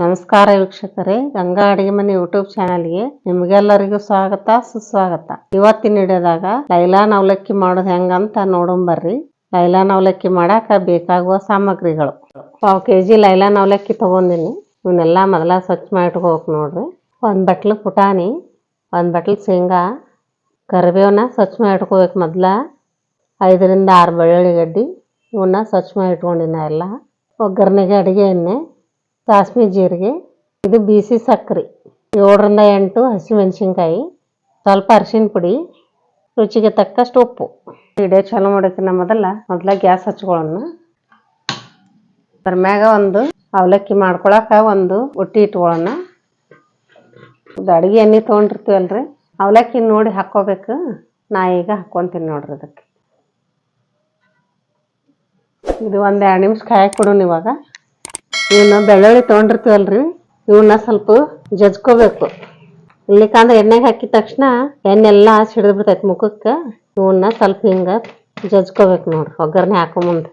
ನಮಸ್ಕಾರ ವೀಕ್ಷಕರೇ, ಗಂಗಾ ಅಡಿಗೆ ಮನೆ ಯೂಟ್ಯೂಬ್ ಚಾನಲ್ಗೆ ನಿಮ್ಗೆಲ್ಲರಿಗೂ ಸ್ವಾಗತ, ಸುಸ್ವಾಗತ. ಇವತ್ತಿನ ಹಿಡಿದಾಗ ಲೈಲಾನ್ ಅವಲಕ್ಕಿ ಮಾಡೋದು ಹೆಂಗಂತ ನೋಡೋಣ ಬರ್ರಿ. ಲೈಲಾನ್ ಅವಲಕ್ಕಿ ಮಾಡಾಕ ಬೇಕಾಗುವ ಸಾಮಗ್ರಿಗಳು. ಪಾವ್ ಕೆ ಜಿ ಲೈಲಾನ್ ಅವಲಕ್ಕಿ ತಗೊಂಡಿನಿ. ಇವನ್ನೆಲ್ಲ ಮೊದಲ ಸ್ವಚ್ಛ ಮಾಡಿಟ್ಕೋಬೇಕು ನೋಡ್ರಿ. ಒಂದು ಬಟ್ಲು ಪುಟಾಣಿ, ಒಂದು ಬಟ್ಲು ಶೇಂಗಾ, ಕರಿಬೇವನ್ನ ಸ್ವಚ್ಛ ಮಾಡಿಟ್ಕೋಬೇಕು ಮೊದ್ಲ. ಐದರಿಂದ ಆರು ಬೆಳ್ಳುಳ್ಳಿ ಗಡ್ಡಿ ಇವನ್ನ ಸ್ವಚ್ಛ ಮಾಡಿ ಇಟ್ಕೊಂಡಿನ ಎಲ್ಲ. ಒಗ್ಗರಣೆಗೆ ಅಡುಗೆ ಎಣ್ಣೆ ಸಾಸ್ವೆ ಜೀರಿಗೆ, ಇದು ಬಿಸಿ ಸಕ್ಕರೆ ಏಳರಿಂದ ಎಂಟು ಹಸಿಮೆಣಸಿನ್ಕಾಯಿ, ಸ್ವಲ್ಪ ಅರಿಶಿನ ಪುಡಿ, ರುಚಿಗೆ ತಕ್ಕಷ್ಟು ಉಪ್ಪು. ಇಡೇ ಚಾಲು ಮಾಡೋಕ್ಕಿಂತ ಮೊದಲ ಮೊದಲ ಗ್ಯಾಸ್ ಹಚ್ಕೊಳ್ಳೋಣ. ಅದ್ರ ಮ್ಯಾಗ ಒಂದು ಅವಲಕ್ಕಿ ಮಾಡ್ಕೊಳಕ ಒಂದು ಒಟ್ಟಿ ಇಟ್ಕೊಳ್ಳೋಣ. ಇದು ಅಡುಗೆ ಎಣ್ಣೆ ತೊಗೊಂಡಿರ್ತೀವಲ್ರಿ, ಅವಲಕ್ಕಿ ನೋಡಿ ಹಾಕ್ಕೋಬೇಕು. ನಾ ಈಗ ಹಾಕ್ಕೊತೀನಿ ನೋಡ್ರಿ ಅದಕ್ಕೆ. ಇದು ಒಂದು ಎರಡು ನಿಮಿಷ ಕಾಯಕ್ಕೆ ಕೊಡೋಣ ಇವಾಗ ಇವನ್ನ ಬೆಳ್ಳುಳ್ಳಿ ತೊಗೊಂಡಿರ್ತೀವಲ್ರಿ. ಇವನ್ನ ಸ್ವಲ್ಪ ಜಜ್ಕೋಬೇಕು. ಇಲ್ಲಿಕಂದ್ರೆ ಎಣ್ಣೆಗೆ ಹಾಕಿದ ತಕ್ಷಣ ಎಣ್ಣೆ ಎಲ್ಲ ಸಿಡಿದು ಬಿಡ್ತೈತಿ ಮುಖಕ್ಕೆ. ಇವನ್ನ ಸ್ವಲ್ಪ ಹಿಂಗೆ ಜಜ್ಕೋಬೇಕು ನೋಡ್ರಿ, ಒಗ್ಗರಣೆ ಹಾಕೋ ಮುಂದೆ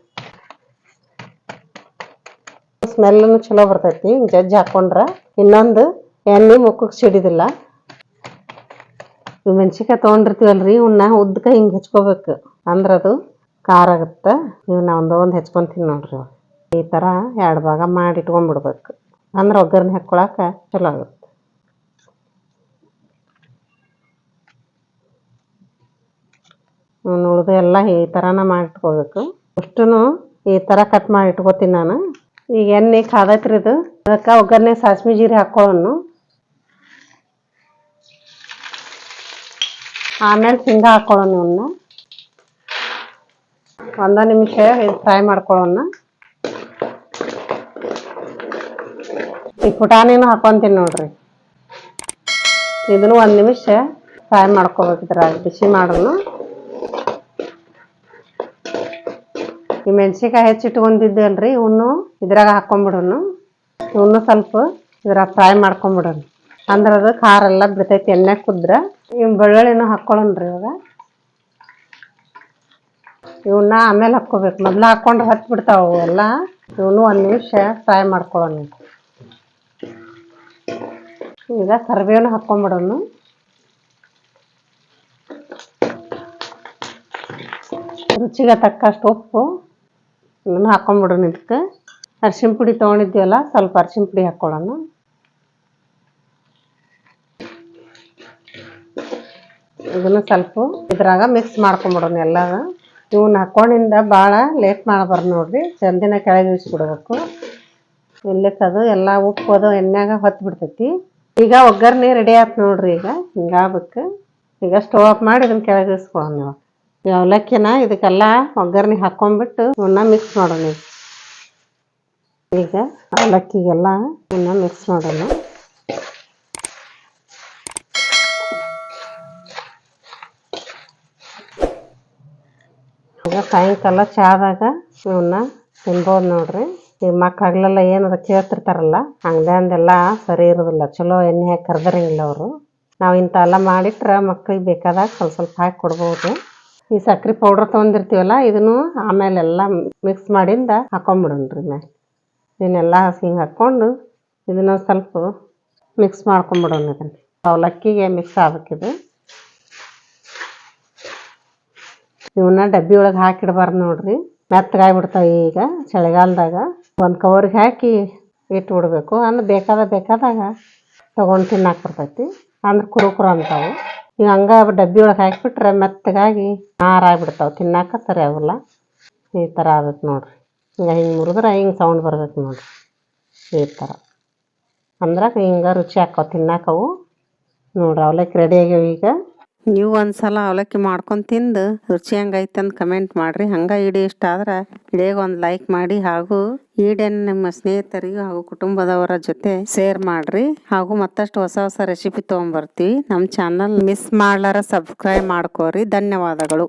ಸ್ಮೆಲ್ಲೂ ಚಲೋ ಬರ್ತೈತಿ ಜಜ್ಜಿ ಹಾಕೊಂಡ್ರೆ ಇನ್ನೊಂದು ಎಣ್ಣೆ ಮುಖಕ್ಕೆ ಸಿಡಿದಿಲ್ಲ. ಇವು ಮೆಣಸಿನ್ಕಾಯಿ ತೊಗೊಂಡಿರ್ತೀವಲ್ರಿ ಇವನ್ನ ಉದ್ದಕ ಹಿಂಗೆ ಹೆಚ್ಕೋಬೇಕು. ಅಂದ್ರೆ ಅದು ಖಾರ ಆಗುತ್ತೆ ಇವನ್ನ ಒಂದೊಂದು ಹೆಚ್ಕೊತೀನಿ ನೋಡ್ರಿ. ಈ ಥರ ಎರಡು ಭಾಗ ಮಾಡಿ ಇಟ್ಕೊಂಡ್ಬಿಡ್ಬೇಕು ಅಂದ್ರೆ ಒಗ್ಗರಣೆ ಹಾಕ್ಕೊಳಕ್ಕೆ ಚಲೋ ಆಗುತ್ತೆ. ಉಳಿದು ಎಲ್ಲ ಈ ಥರನ ಮಾಡಿ ಇಟ್ಕೋಬೇಕು ಅಷ್ಟೂ ಈ ಥರ ಕಟ್ ಮಾಡಿ ಇಟ್ಕೋತೀನಿ ನಾನು. ಈಗ ಎಣ್ಣೆ ಕಾದೈತ್ರಿ ಇದು. ಅದಕ್ಕೆ ಒಗ್ಗರಣೆ ಸಾಸ್ವೆ ಜೀರಿ ಹಾಕ್ಕೊಳ್ಳೋನು ಆಮೇಲೆ ಶೇಂಗಾ ಹಾಕ್ಕೊಳ್ಳೋಣ ಇವನ್ನ ಒಂದ ನಿಮಿಷ ಫ್ರೈ ಮಾಡ್ಕೊಳ್ಳೋಣ ಈ ಪುಟಾಣಿನೂ ಹಾಕೊಂತೀನಿ ನೋಡ್ರಿ. ಇದನ್ನು ಒಂದು ನಿಮಿಷ ಫ್ರೈ ಮಾಡ್ಕೋಬೇಕು ಬಿಸಿ ಮಾಡೋಣ ಈ ಮೆಣಸಿನ್ಕಾಯಿ ಹೆಚ್ಚಿಟ್ಕೊಂಡಿದ್ದೇನ್ರಿ ಇವನು ಇದ್ರಾಗ ಹಾಕೊಂಡ್ಬಿಡೋನು ಇವನು ಸ್ವಲ್ಪ ಇದ್ರಾಗ ಫ್ರೈ ಮಾಡ್ಕೊಂಬಿಡೋಣ ಅಂದ್ರೆ ಅದು ಖಾರ ಎಲ್ಲ ಬಿಡ್ತೈತಿ, ಎಣ್ಣೆ ಕುದ್ರೆ. ಇವ್ ಬೆಳ್ಳುಳ್ಳಿನೂ ಹಾಕ್ಕೊಳ್ಳೋಣ್ರಿ ಇವಾಗ. ಇವನ್ನ ಆಮೇಲೆ ಹಾಕ್ಕೋಬೇಕು. ಮೊದ್ಲು ಹಾಕ್ಕೊಂಡು ಹತ್ತು ಬಿಡ್ತಾವು ಎಲ್ಲ. ಇವನು ಒಂದು ನಿಮಿಷ ಫ್ರೈ ಮಾಡ್ಕೊಳ್ಳೋಣ. ಈಗ ಕರಿಬೇವನ್ನ ಹಾಕ್ಕೊಂಬಿಡೋನು ರುಚಿಗೆ ತಕ್ಕಷ್ಟು ಉಪ್ಪು, ಇದನ್ನು ಹಾಕ್ಕೊಂಬಿಡೋಣ ಇದಕ್ಕೆ. ಅರ್ಶಿಣ ಪುಡಿ ತೊಗೊಂಡಿದ್ದೀವಲ್ಲ, ಸ್ವಲ್ಪ ಅರ್ಶಿಣ ಪುಡಿ ಹಾಕ್ಕೊಳ್ಳೋಣ. ಇದನ್ನು ಸ್ವಲ್ಪ ಇದ್ರಾಗ ಮಿಕ್ಸ್ ಮಾಡ್ಕೊಂಬಿಡೋಣ ಎಲ್ಲ ಇವನ್ನ ಹಾಕ್ಕೊಂಡಿಂದ ಭಾಳ ಲೇಟ್ ಮಾಡಬಾರ್ದು ನೋಡ್ರಿ, ಚಂದಿನ ಕೆಳಗೆ ಇಳಿಸ್ಬಿಡ್ಬೇಕು. ಇಲ್ಲಕ್ಕದು ಎಲ್ಲ ಉಪ್ಪು ಅದು ಎಣ್ಣೆಗ ಹೊತ್ತು ಬಿಡ್ತೈತಿ ಈಗ ಒಗ್ಗರಣೆ ರೆಡಿ ಆಯ್ತು ನೋಡ್ರಿ ಈಗ. ಹಿಂಗಾಗ್ಬೇಕು ಈಗ ಸ್ಟವ್ ಆಫ್ ಮಾಡಿ ಇದನ್ನ ಕೆಳಗೆ ನೀವು. ಅವಲಕ್ಕಿನ ಇದಕ್ಕೆಲ್ಲ ಒಗ್ಗರಣೆ ಹಾಕ್ಕೊಂಬಿಟ್ಟು ಇವನ್ನ ಮಿಕ್ಸ್ ಮಾಡೋಣ ಈಗ. ಅವಲಕ್ಕಿಗೆಲ್ಲ ಇವನ್ನ ಮಿಕ್ಸ್ ಮಾಡೋಣ. ಈಗ ಸಾಯಂಕಾಲ ಚಾದಾಗ ಇವನ್ನ ತಿನ್ಬೋದು ನೋಡ್ರಿ. ಈ ಮಕ್ಕಳೆಲ್ಲ ಏನದ ಕೇಳ್ತಿರ್ತಾರಲ್ಲ ಅಂಗಡಿಯಂದೆಲ್ಲ ಸರಿ ಇರೋದಿಲ್ಲ, ಚಲೋ ಎಣ್ಣೆ ಹಾಕಿ ಕರೆದಿರಂಗಿಲ್ಲ ಅವರು. ನಾವು ಇಂಥವೆಲ್ಲ ಮಾಡಿಟ್ರೆ ಮಕ್ಳಿಗೆ ಬೇಕಾದಾಗ ಸ್ವಲ್ಪ ಸ್ವಲ್ಪ ಹಾಕಿ ಕೊಡ್ಬೋದು. ಈ ಸಕ್ರೆ ಪೌಡ್ರ್ ತೊಗೊಂಡಿರ್ತೀವಲ್ಲ, ಇದನ್ನು ಆಮೇಲೆ ಎಲ್ಲ ಮಿಕ್ಸ್ ಮಾಡಿಂದ ಹಾಕೊಂಬಿಡೋಣ್ರಿ ಮ್ಯಾಲೆ ಇದನ್ನೆಲ್ಲ ಹಿಂಗೆ ಹಾಕ್ಕೊಂಡು ಇದನ್ನ ಸ್ವಲ್ಪ ಮಿಕ್ಸ್ ಮಾಡ್ಕೊಂಬಿಡೋಣ ಇದನ್ನು. ಅವಲಕ್ಕಿಗೆ ಮಿಕ್ಸ್ ಆಗ್ಬೇಕಿದು ಇವನ್ನ ಡಬ್ಬಿ ಒಳಗೆ ಹಾಕಿಡ್ಬಾರ್ದು ನೋಡ್ರಿ. ಮೆತ್ತಗಾಗ್ಬಿಡ್ತಾವೆ ಈಗ ಚಳಿಗಾಲದಾಗ. ಒಂದು ಕವರ್ಗೆ ಹಾಕಿ ಇಟ್ಬಿಡ್ಬೇಕು. ಅಂದ್ರೆ ಬೇಕಾದ ಬೇಕಾದಾಗ ತೊಗೊಂಡು ತಿನ್ನಕ್ಕೆ ಬರ್ತೈತಿ. ಅಂದ್ರೆ ಕುರುಕುರು ಅಂತಾವು. ಈಗ ಹಂಗ ಡಬ್ಬಿ ಒಳಗೆ ಹಾಕಿಬಿಟ್ರೆ ಮೆತ್ತಗಾಗಿ ನಾರಾಗ್ಬಿಡ್ತಾವೆ ತಿನ್ನಕ್ಕೆ ಸರಿ ಆಗೋಲ್ಲ ಈ ಥರ ಆಗತ್ತೆ ನೋಡ್ರಿ. ಹಿಂಗೆ ಹಿಂಗೆ ಮುರಿದ್ರೆ ಹಿಂಗೆ ಸೌಂಡ್ ಬರ್ಬೇಕು ನೋಡ್ರಿ. ಈ ಥರ ಅಂದ್ರೆ ಹಿಂಗೆ ರುಚಿ ಆಕ್ಕವು ತಿನ್ನಕ್ಕವು ನೋಡ್ರಿ ಅವಲಕ್ಕಿ ರೆಡಿ ಆಗ್ಯಾವ ಈಗ. ನೀವು ಒಂದ್ಸಲ ಅವಲಕ್ಕಿ ಮಾಡ್ಕೊಂಡು ತಿಂದು ರುಚಿ ಹೆಂಗೈತೆ ಅಂತ ಕಮೆಂಟ್ ಮಾಡಿರಿ. ಹಂಗೆ ಇಡೀ ಇಷ್ಟ ಆದ್ರೆ ಇಡೇಗೆ ಒಂದು ಲೈಕ್ ಮಾಡಿ ಹಾಗೂ ಈಡಿಯನ್ನು ನಿಮ್ಮ ಸ್ನೇಹಿತರಿಗೂ ಹಾಗೂ ಕುಟುಂಬದವರ ಜೊತೆ ಶೇರ್ ಮಾಡಿರಿ. ಹಾಗೂ ಮತ್ತಷ್ಟು ಹೊಸ ಹೊಸ ರೆಸಿಪಿ ತೊಗೊಂಬರ್ತೀವಿ ನಮ್ಮ ಚಾನಲ್ ಮಿಸ್ ಮಾಡ್ಲಾರ ಸಬ್ಸ್ಕ್ರೈಬ್ ಮಾಡ್ಕೋರಿ. ಧನ್ಯವಾದಗಳು.